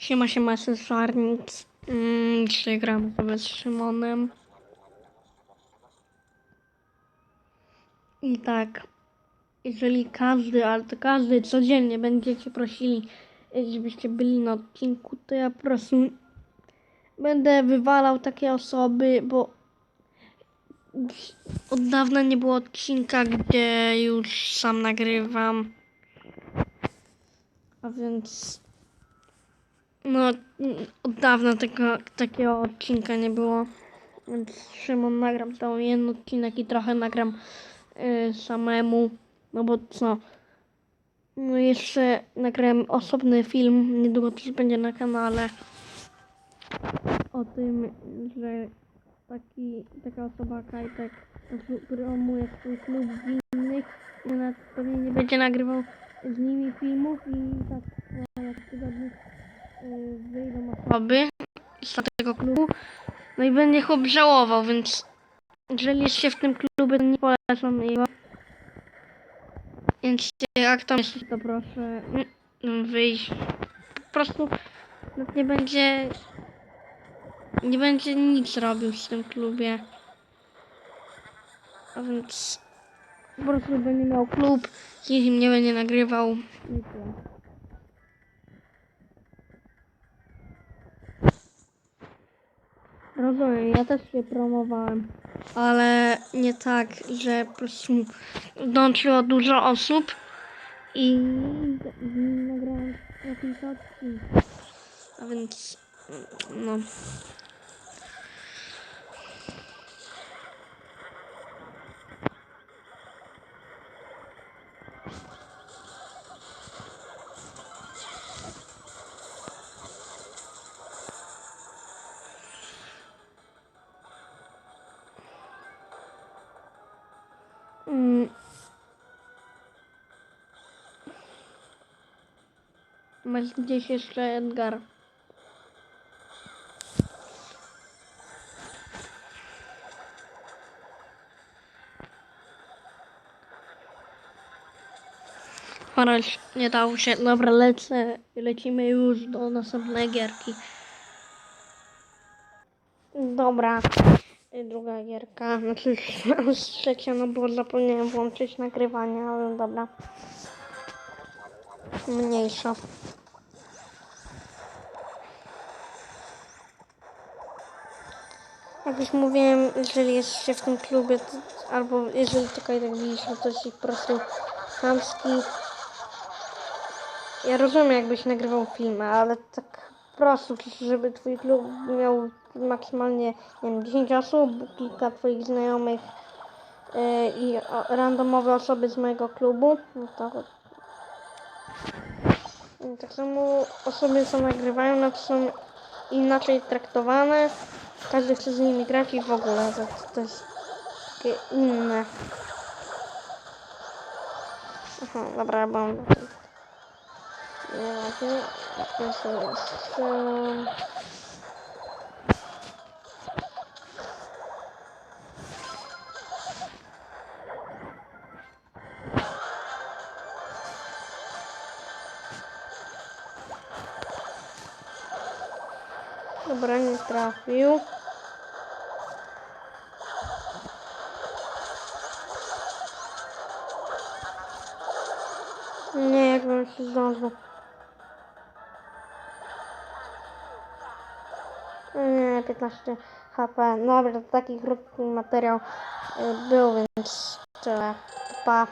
Siema, siema, jestem Szarnic. Mm, dzisiaj gram sobie z Szymonem. I tak, jeżeli każdy, ale to każdy codziennie będziecie prosili, żebyście byli na odcinku, to ja po prostu będę wywalał takie osoby, bo od dawna nie było odcinka, gdzie już sam nagrywam. A więc no, od dawna tego, takiego odcinka nie było. Więc Szymon nagram cały jeden odcinek i trochę nagram y, samemu. No bo co? No jeszcze nagrałem osobny film, niedługo też będzie na kanale. O tym, że taki, taka osoba Kajtek promuje swój klub w innych i nawet pewnie nie będzie nagrywał z nimi filmów i tak za tygodni y, wyjdą osoby z tego klubu. No i będzie chłop żałował, więc jeżeli jesteście w tym klubie, to nie polecam jego. Więc jak tam jesteś, to proszę wyjść. Po prostu nawet nie będzie nie będzie nic robił w tym klubie. A więc po prostu będzie miał klub, z nim nie będzie nagrywał. I tyle. Rozumiem, ja też się promowałem, ale nie tak, że po prostu dołączyło dużo osób i nagrałem kilka odcinków. A więc, no. Masz gdzieś jeszcze Edgar. Chorać nie dało się. Dobra, lecę. Lecimy już do następnej gierki. Dobra. Druga gierka. Znaczy już trzecia, no bo zapomniałem włączyć nagrywanie, ale dobra. Mniejsza. Jak już mówiłem, jeżeli jesteście w tym klubie, to, albo jeżeli tylko tak widzieliśmy, to jest po prostu chamski. Ja rozumiem, jakbyś nagrywał filmy, ale tak prostu, żeby twój klub miał maksymalnie, nie wiem, 10 osób, kilka twoich znajomych yy, i randomowe osoby z mojego klubu, no to tak samo osoby, co nagrywają, no to są inaczej traktowane. Każdy chce z nimi grać i w ogóle to, to jest takie inne. Aha, dobra, mam... Nie ważne. Ja sobie strzelam. Dobra, nie trafił. Nie, jakbym się zdążył. Nie, 15 HP. Dobra, to taki krótki materiał y, był, więc tyle. Pa.